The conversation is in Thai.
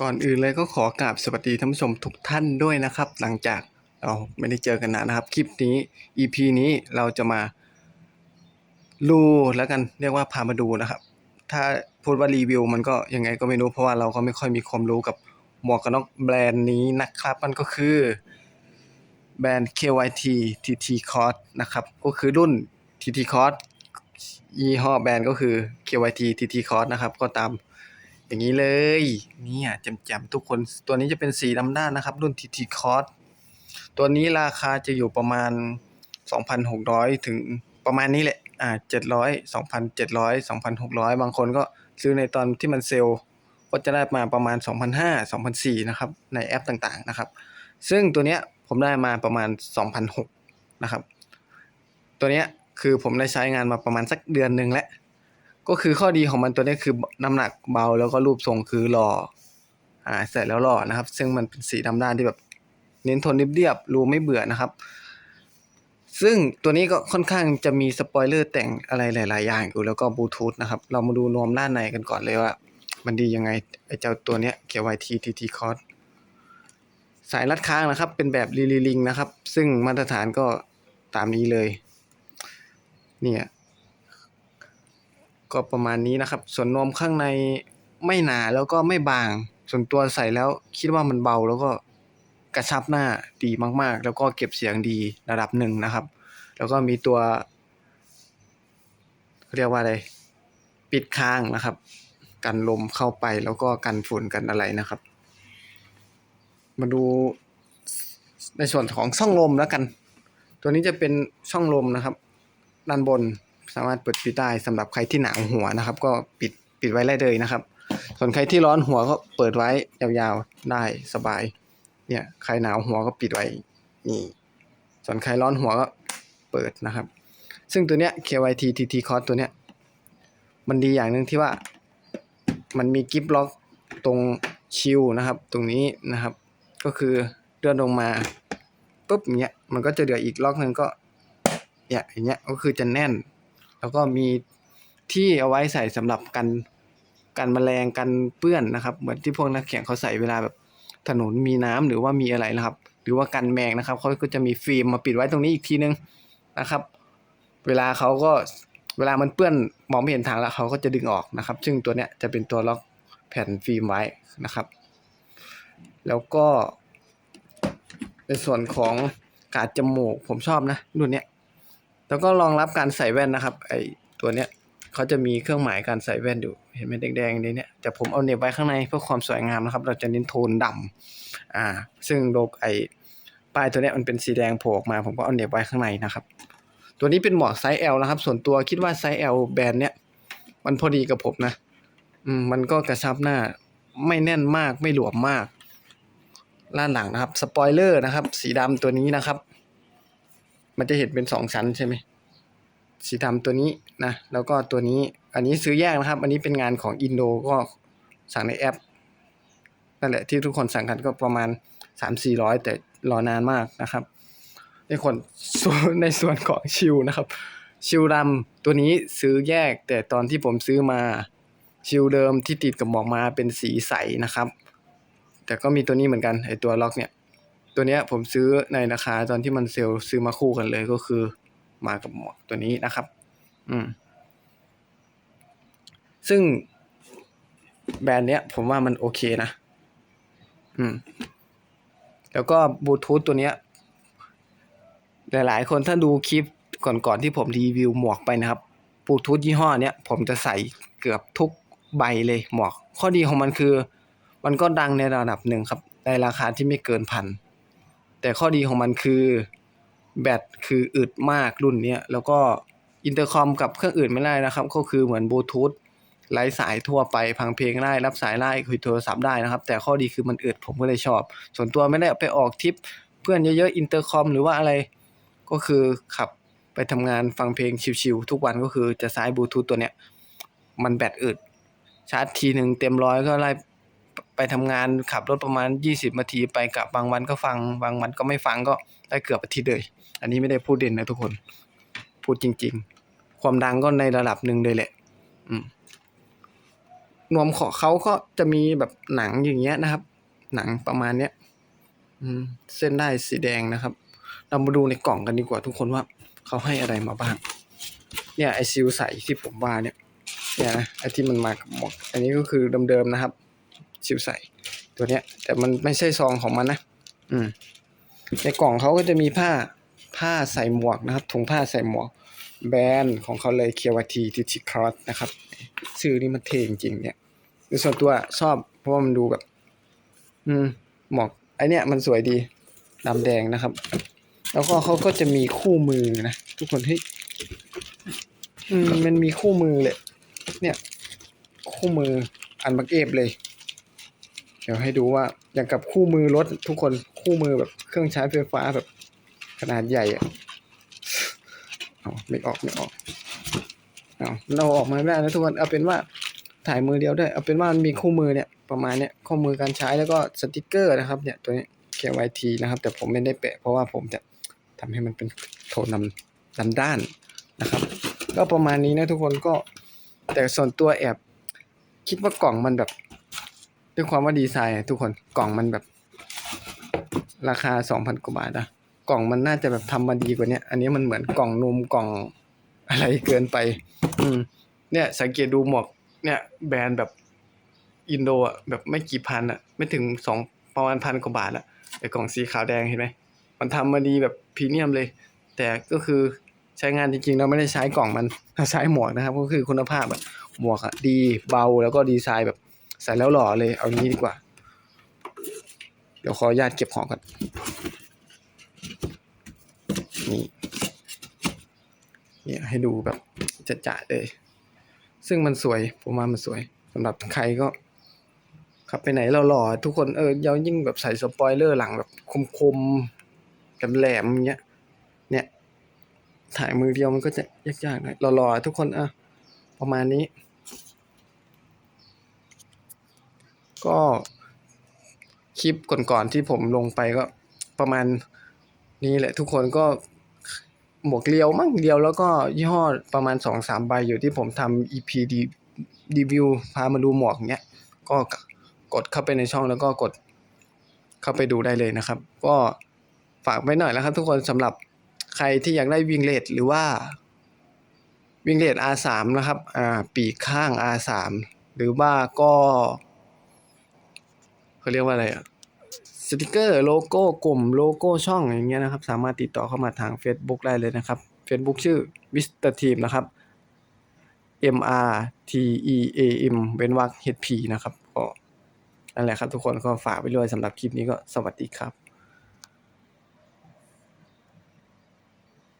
ก่อนอื่นเลยก็ขอกราบสวัสดีท่านผู้ชมทุกท่านด้วยนะครับ หลังจากเราไม่ได้เจอกันนานนะครับ คลิปนี้ EP นี้เราจะมาดูแล้วกันเรียกว่าพามาดูนะครับ ถ้าพูดว่ารีวิวมันก็ยังไงก็ไม่รู้เพราะว่าเราก็ไม่ค่อยมีความรู้กับหมวกกันน็อกแบรนด์นี้นะครับ มันก็คือแบรนด์ KYT TT Cos นะครับ ก็คือรุ่น TT Cos ยี่ห้อแบรนด์ก็คือ KYT TT Cos นะครับ ก็ตาม อย่างนี้เลยเนี่ยแจ่มๆทุกคนตัวนี้จะเป็นสีดำด้านนะครับ รุ่น TT Cos ตัวนี้ราคาจะอยู่ประมาณ 2,600 ถึงประมาณนี้แหละ อ่า 700 2,700 2,600 บางคนก็ซื้อในตอนที่มันเซลล์ก็จะได้มาประมาณ 2,500 2,400นะครับ ในแอปต่างๆนะครับ ซึ่งตัวเนี้ยผมได้มาประมาณ 2,600นะครับ ตัวเนี้ยคือผมได้ใช้งานมาประมาณสักเดือนหนึ่งแล้ว ก็คือข้อดีของมันตัวนี้คือน้ำหนักเบาแล้วก็รูปทรงคือหล่ออ่าใส่แล้วหล่อนะครับ ซึ่งมันเป็นสีดำด้านที่แบบ เน้นโทนเรียบๆรูไม่เบื่อนะครับ ซึ่งตัวนี้ก็ค่อนข้างจะมีสปอยเลอร์แต่งอะไรหลาย ๆ อย่างอยู่แล้วก็บลูทูธนะครับ เรามาดูนวมด้านในกันก่อนเลยว่า มันดียังไงไอ้เจ้าตัวเนี้ย KYT TT Cos สายรัดค้างนะครับ เป็นแบบรีลีลิงนะครับ ซึ่งมาตรฐานก็ตามนี้เลย เนี่ย ก็ประมาณนี้นะครับ ส่วนนวมข้างในไม่หนาแล้วก็ไม่บาง ส่วนตัวใส่แล้วคิดว่ามันเบาแล้วก็กระชับหน้าดีมากๆ แล้วก็เก็บเสียงดีระดับหนึ่งนะครับ แล้วก็มีตัว เรียกว่าอะไร ปิดค้างนะครับ กันลมเข้าไปแล้วก็กันฝุ่นกันอะไรนะครับ มาดูในส่วนของช่องลมแล้วกัน ตัวนี้จะเป็นช่องลมนะครับ ด้านบน สามารถเปิดปิดได้สำหรับใครที่หนาวหัวนะครับ ก็ปิดปิดไว้ได้เลยนะครับ ส่วนใครที่ร้อนหัวก็เปิดไว้ยาวๆได้สบาย เนี่ยใครหนาวหัวก็ปิดไว้นี่ส่วนใครร้อนหัวก็เปิดนะครับ ซึ่งตัวเนี้ย KYT TT cost ตัวเนี้ยมันดีอย่างหนึ่งที่ว่ามันมีกิฟล็อกตรงชิลนะครับ ตรงนี้นะครับ ก็คือเลื่อนลงมาปุ๊บเงี้ยมันก็จะเหลืออีกล็อกหนึ่งก็เนี่ยอย่างเงี้ยก็คือจะแน่น แล้วก็มีที่เอาไว้ใส่สำหรับกันกันแมลงกันเปื้อนนะครับ เหมือนที่พวกนักแข่งเขาใส่เวลาแบบถนนมีน้ำหรือว่ามีอะไรนะครับ หรือว่ากันแมงนะครับเขาก็จะมีฟิล์มมาปิดไว้ตรงนี้อีกทีนึงนะครับ เวลาเขาก็เวลามันเปื้อนมองไม่เห็นทางแล้วเขาก็จะดึงออกนะครับ ซึ่งตัวเนี้ยจะเป็นตัวล็อกแผ่นฟิล์มไว้นะครับ แล้วก็ในส่วนของกาดจมูกผมชอบนะรุ่นเนี้ย แล้วก็รองรับการใส่แว่นนะครับ ไอตัวเนี้ยเขาจะมีเครื่องหมายการใส่แว่นอยู่ เห็นไหมแดงๆในเนี้ยแต่ผมเอาเน็บไว้ข้างในเพื่อความสวยงามนะครับ เราจะเน้นโทนดำอ่า ซึ่งโลกไอป้ายตัวเนี้ยมันเป็นสีแดงโผล่ออกมา ผมก็เอาเน็บไว้ข้างในนะครับ ตัวนี้เป็นหมวกไซส์ L นะครับ ส่วนตัวคิดว่าไซส์ L แบรนด์เนี้ยมันพอดีกับผมนะ อืม มันก็กระชับหน้า ไม่แน่นมาก ไม่หลวมมากด้านหลังนะครับ สปอยเลอร์นะครับ สีดำตัวนี้นะครับ มันจะเห็นเป็นสองชั้นใช่ไหมสีดำตัวนี้นะ แล้วก็ตัวนี้ อันนี้ซื้อแยกนะครับ อันนี้เป็นงานของอินโดก็สั่งในแอป นั่นแหละที่ทุกคนสั่งกันก็ประมาณสามสี่ร้อยแต่รอนานมากนะครับ ในคนส่วนในส่วนของชิลนะครับ ชิลดำตัวนี้ซื้อแยกแต่ตอนที่ผมซื้อมาชิลเดิมที่ติดกับหมวกมาเป็นสีใสนะครับ แต่ก็มีตัวนี้เหมือนกันไอตัวล็อกเนี่ย ตัวเนี้ยผมซื้อในราคาตอนที่มันเซลล์ซื้อมาคู่กันเลยก็คือมากับหมวกตัวนี้นะครับ อืม ซึ่งแบรนด์เนี้ย ผมว่ามันโอเคนะ อืม แล้วก็บลูทูธตัวเนี้ย หลายๆ คนถ้าดูคลิปก่อนๆที่ผมรีวิวหมวกไปนะครับบลูทูธยี่ห้อเนี้ยผมจะใส่เกือบทุกใบเลยหมวก ข้อดีของมันคือ มันก็ดังในระดับหนึ่งครับ ในราคาที่ไม่เกินพัน แต่ข้อดีของมันคือแบตคืออึดมากรุ่นนี้แล้วก็อินเตอร์คอมกับเครื่องอื่นไม่ได้นะครับ ก็คือเหมือนบลูทูธไร้สายทั่วไปฟังเพลงได้รับสายได้คุยโทรศัพท์ได้นะครับ แต่ข้อดีคือมันอึดผมก็เลยชอบ ส่วนตัวไม่ได้ไปออกทริปเพื่อนเยอะๆอินเตอร์คอมหรือว่าอะไร ก็คือขับไปทำงานฟังเพลงชิวๆทุกวันก็คือจะใช้บลูทูธตัวเนี้ยมันแบตอึดชาร์จทีหนึ่งเต็มร้อยก็ไล่ ไปทำงานขับรถประมาณ 20นาทีไปกลับบางวันก็ฟัง บางวันก็ไม่ฟังก็ได้เกือบอาทิตย์เลย อันนี้ไม่ได้พูดเด่นนะทุกคน พูดจริง ๆ ความดังก็ในระดับหนึ่งเลยแหละ อืมนวมของเขาก็จะมีแบบหนังอย่างเงี้ยนะครับ หนังประมาณเนี้ยเส้นได้สีแดงนะครับ เรามาดูในกล่องกันดีกว่าทุกคนว่าเขาให้อะไรมาบ้าง เนี่ยไอซิลใสที่ผมว่าเนี่ย เนี่ยนะไอที่มันมากับหมวกอันนี้ก็คือเดิมๆนะครับ ซิลใสตัวเนี้ย แต่มันไม่ใช่ซองของมันนะ อืม ในกล่องเขาก็จะมีผ้าผ้าใส่หมวกนะครับถุงผ้าใส่หมวก แบรนด์ของเขาเลยเคียวทีทิชิครอสนะครับชื่อนี่มันเท่จริงเนี่ยโดยส่วนตัวชอบ เพราะว่ามันดูแบบ อืมหมวกไอเนี้ยมันสวยดีดำแดงนะครับ แล้วก็เขาก็จะมีคู่มือนะทุกคนเฮ้อืมมันมีคู่มือเลย เนี่ย คู่มืออันบักเอฟเลย เดี๋ยวให้ดูว่าอย่างกับคู่มือรถทุกคนคู่มือแบบเครื่องใช้ไฟฟ้าแบบ ขนาดใหญ่อะเอาไม่ออกไม่ออกเอาเราออกมาไม่ได้นะทุกคนเอาเป็นว่าถ่ายมือเดียวได้เอาเป็นว่ามันมีคู่มือเนี่ยประมาณเนี้ยข้อมือการใช้แล้วก็สติกเกอร์นะครับเนี่ยตัวนี้ KYT นะครับ แต่ผมไม่ได้แปะเพราะว่าผมจะทำให้มันเป็นโทนนำดันด้านนะครับ ก็ประมาณนี้นะทุกคนก็แต่ส่วนตัวแอบคิดว่ากล่องมันแบบ ด้วยความว่าดีไซน์ทุกคนกล่องมันแบบ ราคาสองพันกว่าบาทอะกล่องมันน่าจะแบบทำมาดีกว่าเนี้ยอันนี้มันเหมือนกล่องนมกล่องอะไรเกินไป อืม เนี่ย สังเกตดูหมวก เนี่ย แบรนด์แบบอินโดอะแบบไม่กี่พันอะไม่ถึงสองประมาณพันกว่าบาทอะไอ้กล่องสีขาวแดงเห็นไหมมันทำมาดีแบบพรีเมียมเลย แต่ก็คือใช้งานจริงๆ เราไม่ได้ใช้กล่องมันใช้หมวกนะครับ ก็คือคุณภาพอะหมวกอะดีเบาแล้วก็ดีไซน์แบบ ใส่แล้วหล่อเลยเอางี้ดีกว่า เดี๋ยวขออนุญาตเก็บของก่อนนี่เนี่ยให้ดูแบบจะๆเลย ซึ่งมันสวย ผมว่ามันสวยสำหรับใครก็ขับไปไหนเราหล่อทุกคนเออเยายิ่งแบบใส่สปอยเลอร์หลังแบบคมๆแหลมๆเงี้ย เนี่ย ถ่ายมือเดียวมันก็จะยากๆหน่อยหล่อๆทุกคนอะประมาณนี้ ก็คลิปก่อนๆที่ผมลงไปก็ประมาณนี้แหละทุกคนก็หมวกเลียวมั้งเลียวแล้วก็ยี่ห้อประมาณสองสามใบอยู่ที่ผมทำ EP ดีรีวิวพามาดูหมวกเนี้ย ก็กดเข้าไปในช่องแล้วก็กดเข้าไปดูได้เลยนะครับ ก็ฝากไว้หน่อยแล้วครับ ทุกคนสำหรับใครที่อยากได้วิงเลดหรือว่าวิงเลด R3 นะครับ อ่า ปีกข้าง R3 หรือว่าก็ เขาเรียกว่าอะไรอะสติกเกอร์โลโก้กลุ่มโลโก้ช่องอย่างเงี้ยนะครับ สามารถติดต่อเข้ามาทาง Facebook ได้เลยนะครับ Facebook ชื่อ Mr. Team นะครับ M R T E A M เว้นวรรค H P นะครับก็นั่นแหละครับทุกคนก็ฝากไปด้วยสำหรับคลิปนี้ก็สวัสดีครับ